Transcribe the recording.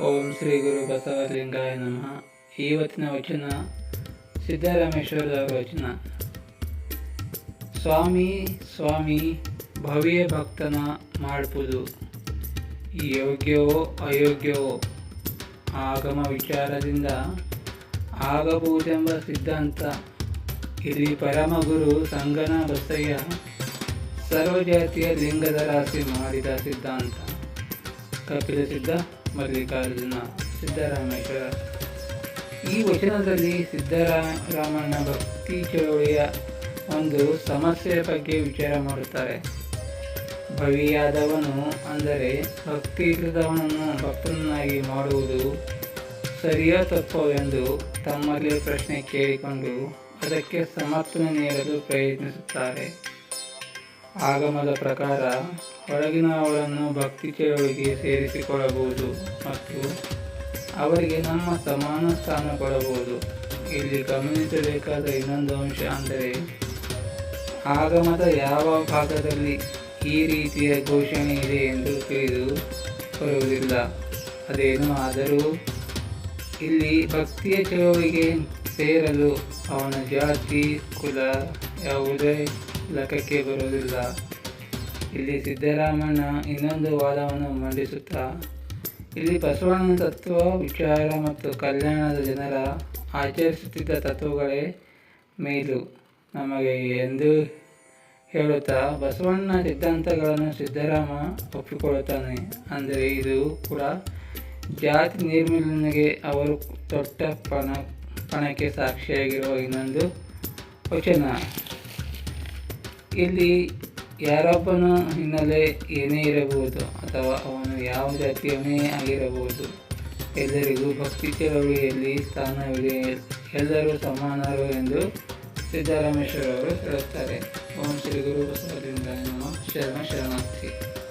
ಓಂ ಶ್ರೀ ಗುರು ಬಸವಲಿಂಗಾಯ ನಮಃ. ಇವತ್ತಿನ ವಚನ ಸಿದ್ದರಾಮೇಶ್ವರದವರ ವಚನ. ಸ್ವಾಮಿ ಸ್ವಾಮಿ, ಭವ್ಯ ಭಕ್ತನ ಮಾಡ್ಬೋದು ಯೋಗ್ಯವೋ ಅಯೋಗ್ಯವೋ? ಆಗಮ ವಿಚಾರದಿಂದ ಆಗಬಹುದೆಂಬ ಸಿದ್ಧಾಂತ. ಇಲ್ಲಿ ಪರಮಗುರು ಸಂಗನ ಬಸಯ್ಯ ಸರ್ವಜಾತಿಯ ಲಿಂಗದ ರಾಶಿ ಮಾಡಿದ ಸಿದ್ಧಾಂತ. ಕಪಿಲ ಸಿದ್ಧ ಮಲ್ಲಿಕಾರ್ಜುನ ಸಿದ್ದರಾಮೇಶ್ವರ ಈ ವಚನದಲ್ಲಿ ಸಿದ್ದರಾಮಣ್ಣ ಭಕ್ತಿ ಚಳುವಳಿಯ ಒಂದು ಸಮಸ್ಯೆಯ ಬಗ್ಗೆ ವಿಚಾರ ಮಾಡುತ್ತಾರೆ. ಭವಿಯಾದವನು ಅಂದರೆ ಭಕ್ತಿ ಇಲ್ಲದವನನ್ನು ಭಕ್ತನನ್ನಾಗಿ ಮಾಡುವುದು ಸರಿಯೋ ಎಂದು ತಮ್ಮಲ್ಲಿ ಪ್ರಶ್ನೆ ಕೇಳಿಕೊಂಡು ಅದಕ್ಕೆ ಸಮರ್ಥನೆ ನೀಡಲು ಪ್ರಯತ್ನಿಸುತ್ತಾರೆ. ಆಗಮದ ಪ್ರಕಾರ ಹೊರಗಿನವರನ್ನು ಭಕ್ತಿ ಚಳುವಳಿಗೆ ಸೇರಿಸಿಕೊಳ್ಳಬಹುದು ಮತ್ತು ಅವರಿಗೆ ನಮ್ಮ ಸಮಾನ ಸ್ಥಾನ ಕೊಡಬಹುದು. ಇಲ್ಲಿ ಗಮನಿಸಬೇಕಾದ ಇನ್ನೊಂದು ಅಂಶ ಅಂದರೆ ಆಗಮದ ಯಾವ ಭಾಗದಲ್ಲಿ ಈ ರೀತಿಯ ಘೋಷಣೆ ಇದೆ ಎಂದು ತಿಳಿದು ಬರುವುದಿಲ್ಲ. ಅದೇನು ಆದರೂ ಇಲ್ಲಿ ಭಕ್ತಿಯ ಚಳುವಳಿಗೆ ಸೇರಲು ಅವನ ಜಾತಿ, ಕುಲ, ಯಾವುದೇ ಲೆಕ್ಕಕ್ಕೆ ಬರುವುದಿಲ್ಲ. ಇಲ್ಲಿ ಸಿದ್ದರಾಮಣ್ಣ ಇನ್ನೊಂದು ವಾದವನ್ನು ಮಂಡಿಸುತ್ತಾ, ಇಲ್ಲಿ ಬಸವಣ್ಣನ ತತ್ವ, ವಿಚಾರ ಮತ್ತು ಕಲ್ಯಾಣದ ಜನರ ಆಚರಿಸುತ್ತಿದ್ದ ತತ್ವಗಳೇ ಮೇಲು. ನಮಗೆ ಎಂದು ಹೇಳುತ್ತಾ, ಬಸವಣ್ಣ ಸಿದ್ಧಾಂತಗಳನ್ನು ಸಿದ್ದರಾಮ ಒಪ್ಪಿಕೊಳ್ಳುತ್ತಾನೆ. ಅಂದರೆ ಇದು ಕೂಡ ಜಾತಿ ನಿರ್ಮೂಲನೆಗೆ ಅವರು ತೊಟ್ಟ ಪಣ, ಪಣಕ್ಕೆ ಸಾಕ್ಷಿಯಾಗಿರುವ ಇನ್ನೊಂದು ವಚನ. ಇಲ್ಲಿ ಯಾರೊಬ್ಬನ ಹಿನ್ನೆಲೆ ಏನೇ ಇರಬಹುದು ಅಥವಾ ಅವನು ಯಾವ ಜಾತಿಯವನೇ ಆಗಿರಬಹುದು, ಎಲ್ಲರಿಗೂ ಭಕ್ತಿ ಚಳವಳಿಯಲ್ಲಿ ಸ್ಥಾನವಿದೆ. ಎಲ್ಲರೂ ಸಮಾನರು ಎಂದು ಸಿದ್ದರಾಮೇಶ್ವರ ಅವರು ಹೇಳುತ್ತಾರೆ. ಓಂ ಶ್ರೀ ಗುರು ಬಸವಲಿಂಗ ಶರಣ ಶರಣಾರ್ಥಿ.